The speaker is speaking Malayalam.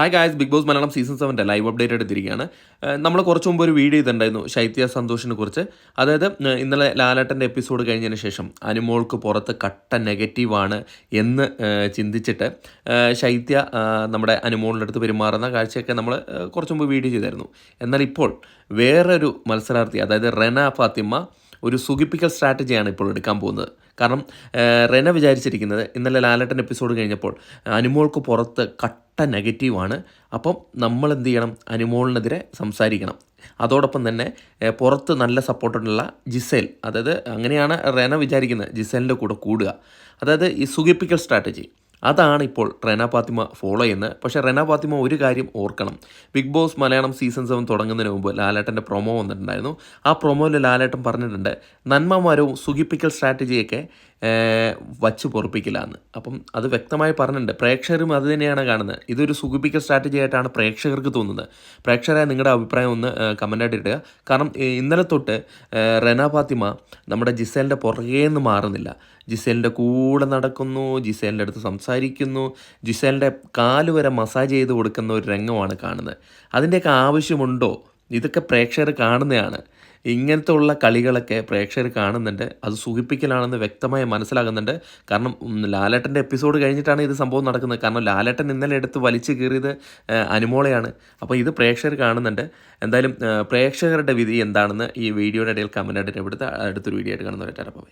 Hi guys big boss Malayalam season സെവന്റെ live update എടുത്തിരിക്കുകയാണ്. നമ്മൾ കുറച്ച് മുമ്പ് ഒരു വീഡിയോ ചെയ്തിട്ടുണ്ടായിരുന്നു ശൈത്യ സന്തോഷിനെ കുറിച്ച്. അതായത് ഇന്നലെ ലാലേട്ടന്റെ എപ്പിസോഡ് കഴിഞ്ഞതിന് ശേഷം അനുമോൾക്ക് പുറത്ത് കട്ട നെഗറ്റീവാണ് എന്ന് ചിന്തിച്ചിട്ട് ശൈത്യ നമ്മുടെ അനുമോളിന്റെ അടുത്ത് പെരുമാറുന്ന കാഴ്ചയൊക്കെ നമ്മൾ കുറച്ച് മുമ്പ് വീഡിയോ ചെയ്തായിരുന്നു. എന്നാൽ ഇപ്പോൾ വേറൊരു മത്സരാർത്ഥി അതായത് റെന ഫാത്തിമ ഒരു സുഖിപ്പിക്കൽ സ്ട്രാറ്റജിയാണ് ഇപ്പോൾ എടുക്കാൻ പോകുന്നത്. കാരണം റെന വിചാരിച്ചിരിക്കുന്നത് ഇന്നലെ ലാലേട്ടൻ എപ്പിസോഡ് കഴിഞ്ഞപ്പോൾ അനുമോൾക്ക് പുറത്ത് കട്ട നെഗറ്റീവാണ്. അപ്പം നമ്മൾ എന്ത് ചെയ്യണം അനുമോളിനെതിരെ സംസാരിക്കണം. അതോടൊപ്പം തന്നെ പുറത്ത് നല്ല സപ്പോർട്ടുള്ള ജിസേൽ അതായത് അങ്ങനെയാണ് റെന വിചാരിക്കുന്നത് ജിസേലിന്റെ കൂടെ കൂടുക. അതായത് ഈ സുഖിപ്പിക്കൽ സ്ട്രാറ്റജി. അതാണ് ഇപ്പോൾ റെന ഫാത്തിമ ഫോളോ ചെയ്യുന്നത്. പക്ഷേ റെന ഫാത്തിമ ഒരു കാര്യം ഓർക്കണം. Big boss Malayalam season seven തുടങ്ങുന്നതിന് മുമ്പ് ലാലേട്ടന്റെ പ്രൊമോ വന്നിട്ടുണ്ടായിരുന്നു. ആ പ്രൊമോയിൽ ലാലേട്ടൻ പറഞ്ഞിട്ടുണ്ട് നന്മമാരവും സുഖിപ്പിക്കൽ സ്ട്രാറ്റജിയൊക്കെ വച്ച് പൊറപ്പിക്കില്ല എന്ന് അപ്പം അത് വ്യക്തമായി പറഞ്ഞിട്ടുണ്ട്. പ്രേക്ഷകരും അത് തന്നെയാണ് കാണുന്നത്. ഇതൊരു സുഖിപ്പിക്കൽ സ്ട്രാറ്റജി ആയിട്ടാണ് പ്രേക്ഷകർക്ക് തോന്നുന്നത്. പ്രേക്ഷകരായ നിങ്ങളുടെ അഭിപ്രായം ഒന്ന് കമന്റായിട്ട് ഇടുക. കാരണം ഇന്നലെ തൊട്ട് റെന ഫാത്തിമ നമ്മുടെ ജിസേലിന്റെ പുറകേ നിന്ന് മാറുന്നില്ല. ജിസേലിന്റെ കൂടെ നടക്കുന്നു ജിസേലിന്റെ അടുത്ത് സംസാരിക്കുന്നു ജിസേലിന്റെ കാൽ വരെ മസാജ് ചെയ്ത് കൊടുക്കുന്ന ഒരു രംഗമാണ് കാണുന്നത്. അതിന്റെയൊക്കെ ആവശ്യമുണ്ടോ? ഇതൊക്കെ പ്രേക്ഷകർ കാണുന്നതാണ്. ഇങ്ങനത്തെ ഉള്ള കളികളൊക്കെ പ്രേക്ഷകർ കാണുന്നുണ്ട്. അത് സുഖിപ്പിക്കലാണെന്ന് വ്യക്തമായി മനസ്സിലാകുന്നുണ്ട്. കാരണം ലാലേട്ടന്റെ എപ്പിസോഡ് കഴിഞ്ഞിട്ടാണ് ഇത് സംഭവം നടക്കുന്നത്. കാരണം ലാലേട്ടൻ ഇന്നലെ എടുത്ത് വലിച്ചു കീറിയത് അനുമോളയാണ്. അപ്പോൾ ഇത് പ്രേക്ഷകർ കാണുന്നുണ്ട്. എന്തായാലും പ്രേക്ഷകരുടെ വിധി എന്താണെന്ന് ഈ വീഡിയോയുടെ ഇടയിൽ കമന്റ് ആയിട്ട് എവിടുത്തെ അടുത്തൊരു വീഡിയോ ആയിട്ട് കാണുന്നവരായിട്ട് പോയി